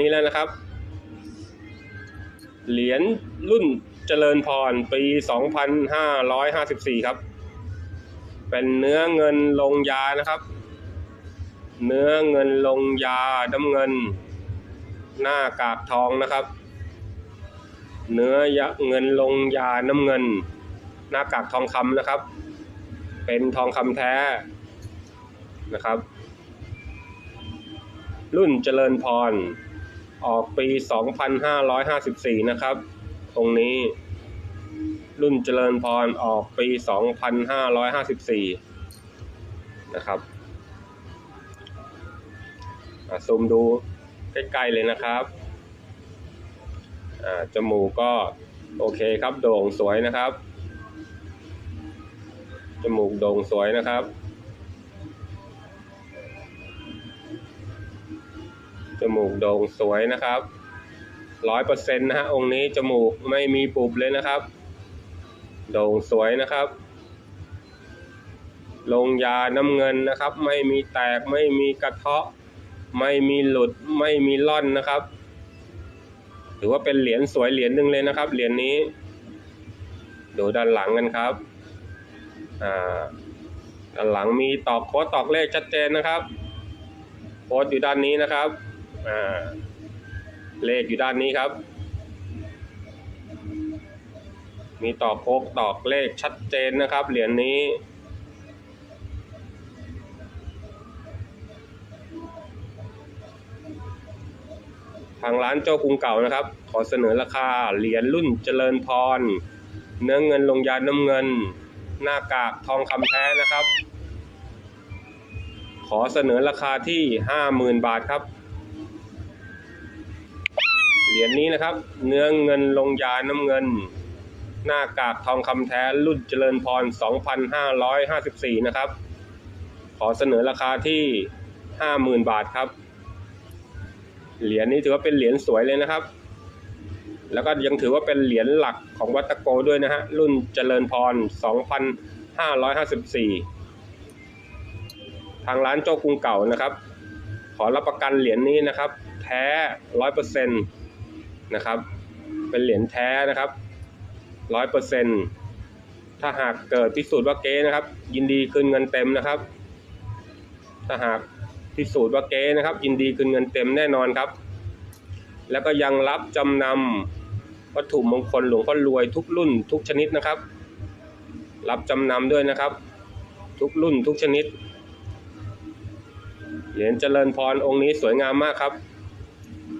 นี้แล้วนะครับ เหรียญรุ่นเจริญพรปี 2554 ครับ เป็นเนื้อเงินลงยานะครับ เนื้อเงินลงยาน้ำเงิน หน้ากากทองนะครับ เนื้อยะเงินลงยาน้ำเงิน หน้ากากทองคำนะครับ เป็นทองคำแท้นะครับ รุ่นเจริญพร ออกปี 2554 นะครับ ตรงนี้ รุ่นเจริญพรออกปี 2554 นะครับซูมดูใกล้ๆเลยนะครับจมูกก็โอเคครับ โด่งสวยนะครับ จมูกโด่งสวยนะครับ จมูกโด่งสวยนะครับร้อยเปอร์เซ็นต์นะฮะองค์นี้จมูกไม่มีปุบเลยนะครับ โด่งสวยนะครับ ลงยาน้ำเงินนะครับ ไม่มีแตกไม่มีกระเทาะ ไม่มีหลุดไม่มีล่อนนะครับ ถือว่าเป็นเหรียญสวยเหรียญหนึ่งเลยนะครับ เหรียญนี้ ดูด้านหลังกันครับอ่าด้านหลังมีตอกโค้ดตอกเลขชัดเจนนะครับโค้ดอยู่ด้านนี้นะครับ อ่าเลขอยู่ด้านนี้ครับ มีตอกโคกตอกเลขชัดเจนนะครับ เหรียญนี้ ทางร้านเจ้ากรุงเก่านะครับ ขอเสนอราคาเหรียญรุ่นเจริญพร เนื้อเงินลงยาน้ำเงิน หน้ากากทองคำแท้นะครับ ขอเสนอราคาที่ห้าหมื่นบาทครับ เหรียญนี้นะครับ เนื้อเงินลงยาน้ำเงิน หน้ากากทองคำแท้รุ่นเจริญพร 2554 นะครับ ขอเสนอราคาที่ 50,000 บาทครับ เหรียญนี้ถือว่าเป็นเหรียญสวยเลยนะครับ แล้วก็ยังถือว่าเป็นเหรียญหลักของวัดตะโกด้วยนะฮะ รุ่นเจริญพร 2554 ทางร้านโจ้กรุงเก่านะครับ ขอรับประกันเหรียญนี้นะครับ แท้ร้อยเปอร์เซ็นต์ นะครับ เป็นเหรียญแท้นะครับร้อยเปอร์เซ็นต์ถ้าหากเกิดพิสูจน์ว่าเก๊นะครับ ยินดีคืนเงินเต็มนะครับ ถ้าหากพิสูจน์ว่าเก๊นะครับ ยินดีคืนเงินเต็มแน่นอนครับ แล้วก็ยังรับจำนำวัตถุมงคลหลวงพ่อรวยทุกรุ่นทุกชนิดนะครับ รับจำนำด้วยนะครับ ทุกรุ่นทุกชนิด เหรียญเจริญพรองค์นี้สวยงามมากครับ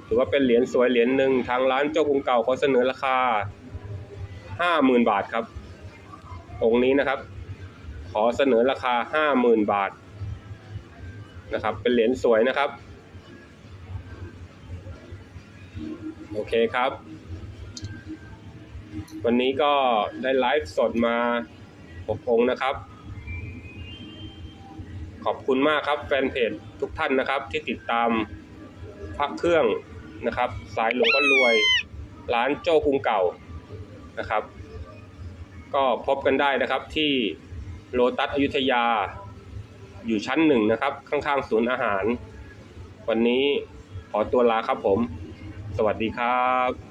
ถือว่าเป็นเหรียญสวยเหรียญหนึ่งทางร้านเจ้ากรุงเก่าเขาเสนอราคาห้าหมื่นบาทครับ องค์นี้นะครับ ขอเสนอราคาห้าหมื่นบาทนะครับ เป็นเหรียญสวยนะครับ โอเคครับ วันนี้ก็ได้ไลฟ์สดมาหกองค์นะครับ ขอบคุณมากครับแฟนเพจทุกท่านนะครับที่ติดตามพักเครื่อง นะครับ สายหลวงก็รวย ร้านโจ้กรุงเก่านะครับ ก็พบกันได้นะครับที่โลตัสอยุธยาอยู่ชั้นหนึ่งนะครับ ข้างๆ ศูนย์อาหาร วันนี้ขอตัวลาครับผม สวัสดีครับ